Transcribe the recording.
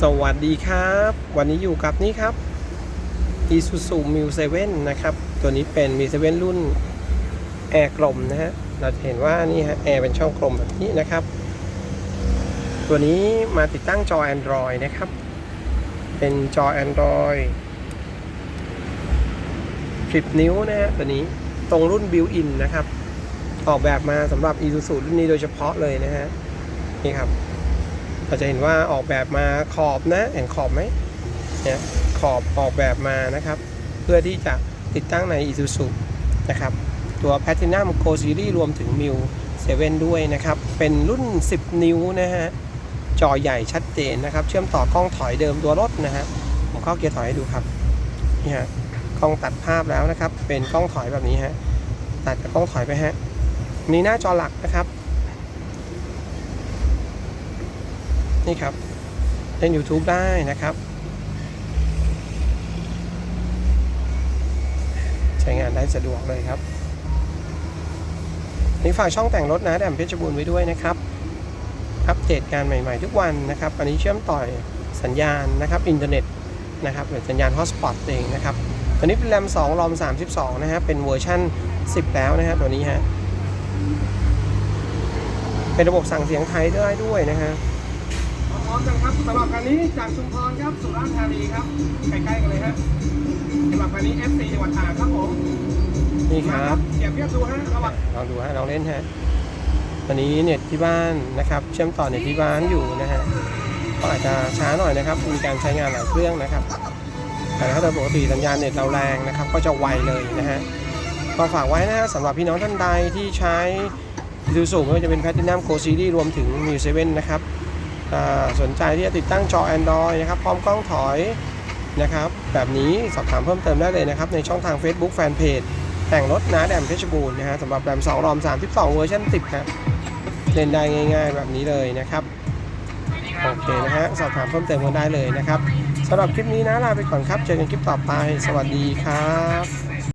สวัสดีครับ วันนี้อยู่กับนี่ครับ Isuzu m u 7นะครับ ตัวนี้เป็น m u 7รุ่นแอร์กลมนะฮะ เราจะเห็นว่านี่ฮะแอร์เป็นช่องกลมแบบนี้นะครับ ตัวนี้มาติดตั้งจอ Android นะครับ เป็นจอ Android 10 นิ้วนะฮะตัวนี้ตรงรุ่น built-in นะครับ ออกแบบมาสำหรับ Isuzu รุ่นนี้โดยเฉพาะเลยนะฮะนี่ครับ เราจะเห็นว่าออกแบบมาขอบนะเห็นขอบไหมเนี่ยขอบออกแบบมานะครับ เพื่อที่จะติดตั้งใน Isuzu นะครับ ตัว Platinum Go Series รวมถึง m i u 7ด้วยนะครับ เป็นรุ่น 10 นิ้วนะฮะ จอใหญ่ชัดเจนนะครับ เชื่อมต่อกล้องถอยเดิมตัวรถนะฮะ ผมเข้าเกียร์ถอยให้ดูครับนี่ฮะกล้องตัดภาพแล้วนะครับ เป็นกล้องถอยแบบนี้ฮะ ตัดจากกล้องถอยไปฮะ นี่หน้าจอหลักนะครับ นี่ครับเล่น YouTube ได้นะครับ ใช้งานได้สะดวกเลยครับนี่ฝากช่องแต่งรถนะแดมเพชรบูรณ์ไว้ด้วยนะครับ อัปเดตงานใหม่ๆทุกวันนะครับ อันนี้เชื่อมต่อสัญญาณนะครับอินเทอร์เน็ตนะครับหรือสัญญาณฮอตสปอตเองนะครับตัวนี้เป็นแรม2รอม32 นะฮะ เป็นเวอร์ชั่น 10 แล้วนะฮะตัวนี้ฮะ เป็นระบบสั่งเสียงไทยได้ด้วยนะฮะ พร้อมกันครับสำหรับคันนี้จากชุมพรครับสุราษฎร์ธานีครับใกล้ๆกันเลยฮะสำหรับคันนี้ FC จังหวัดตากครับผมนี่ครับเก็บเทียบดูฮะระหว่างลองดูฮะลองเล่นฮะตอนนี้เน็ตที่บ้านนะครับเชื่อมต่อเน็ตที่บ้านอยู่นะฮะก็อาจจะช้าหน่อยนะครับมีการใช้งานหลายเครื่องนะครับ แต่ถ้าโดยปกติสัญญาณเน็ตเราแรงนะครับ ก็จะไวเลยนะฮะก็ฝากไว้นะฮะสำหรับพี่น้องท่านใดที่ใช้ดูสูงไม่ว่าจะเป็น Platinum Go Series รวมถึง m u 7นะครับอ่า สนใจที่จะติดตั้งจอ Android นะครับ พร้อมกล้องถอยนะครับ แบบนี้สอบถามเพิ่มเติมได้เลยนะครับ ในช่องทาง Facebook Fanpage แต่งรถนะแดมเพชรบูรณ์นะฮะสำหรับแรม2รอม 32 เวอร์ชัน10ครับเล่นได้ง่าย ๆ แบบนี้เลยนะครับโอเคนะฮะสอบถามเพิ่มเติมกันได้เลยนะครับสำหรับคลิปนี้นะลาไปก่อนครับ เจอกันคลิปต่อไป สวัสดีครับ